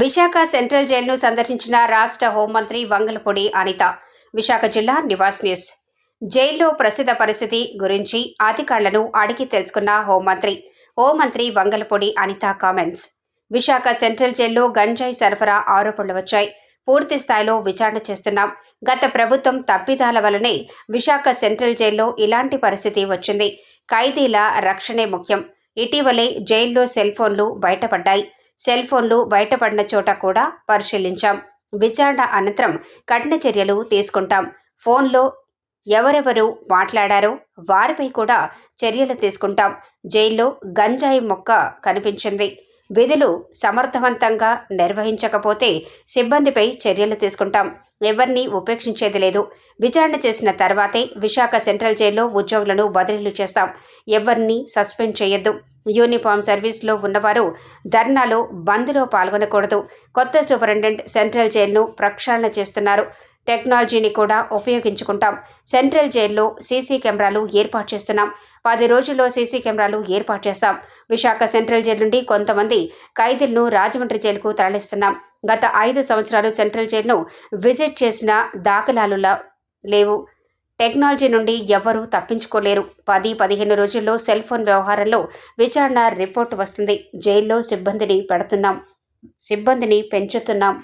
Visakha central జైలును సందర్శించిన రాష్ట్ర హోంమంత్రి వంగలపూడి అనిత. విశాఖ జిల్లా నివాస్ న్యూస్. జైల్లో ప్రస్తుత పరిస్థితి గురించి అధికారులను అడిగి తెలుసుకున్న హోంమంత్రి హోంమంత్రి వంగలపూడి అనిత కామెంట్స్. విశాఖ సెంట్రల్ జైల్లో గంజాయి సరఫరా ఆరోపణలు వచ్చాయి. పూర్తి స్థాయిలో విచారణ చేస్తున్నాం. గత ప్రభుత్వం తప్పిదాల వలనే విశాఖ సెంట్రల్ జైల్లో ఇలాంటి పరిస్థితి వచ్చింది. ఖైదీల రక్షణే ముఖ్యం. ఇటీవలే జైల్లో సెల్ ఫోన్లు బయటపడ్డాయి. సెల్ ఫోన్లు బయటపడిన చోట కూడా పరిశీలించాం. విచారణ అనంతరం కఠిన చర్యలు తీసుకుంటాం. ఫోన్లో ఎవరెవరు మాట్లాడారో వారిపై కూడా చర్యలు తీసుకుంటాం. జైల్లో గంజాయి మొక్క కనిపించింది. విధులు సమర్థవంతంగా నిర్వహించకపోతే సిబ్బందిపై చర్యలు తీసుకుంటాం. ఎవరిని ఉపేక్షించేది లేదు. విచారణ చేసిన తర్వాతే విశాఖ సెంట్రల్ జైల్లో ఉద్యోగులను బదిలీలు చేస్తాం. ఎవరిని సస్పెండ్ చేయొద్దు. యూనిఫామ్ సర్వీస్లో ఉన్నవారు ధర్నాలో బంద్లో పాల్గొనకూడదు. కొత్త సూపరింటెండెంట్ సెంట్రల్ జైలును ప్రక్షాళన చేస్తున్నారు. టెక్నాలజీని కూడా ఉపయోగించుకుంటాం. సెంట్రల్ జైల్లో సీసీ కెమెరాలు ఏర్పాటు చేస్తున్నాం. పది రోజుల్లో సీసీ కెమెరాలు ఏర్పాటు చేస్తాం. విశాఖ సెంట్రల్ జైలు నుండి కొంతమంది ఖైదీలను రాజమండ్రి జైలుకు తరలిస్తున్నాం. గత ఐదు సంవత్సరాలు సెంట్రల్ జైలును విజిట్ చేసిన దాఖలాలు లేవు. టెక్నాలజీ నుండి ఎవ్వరూ తప్పించుకోలేరు. పది పదిహేను రోజుల్లో సెల్ ఫోన్ వ్యవహారంలో విచారణ రిపోర్ట్ వస్తుంది. జైల్లో సిబ్బందిని పెడుతున్నాం. సిబ్బందిని పెంచుతున్నాం.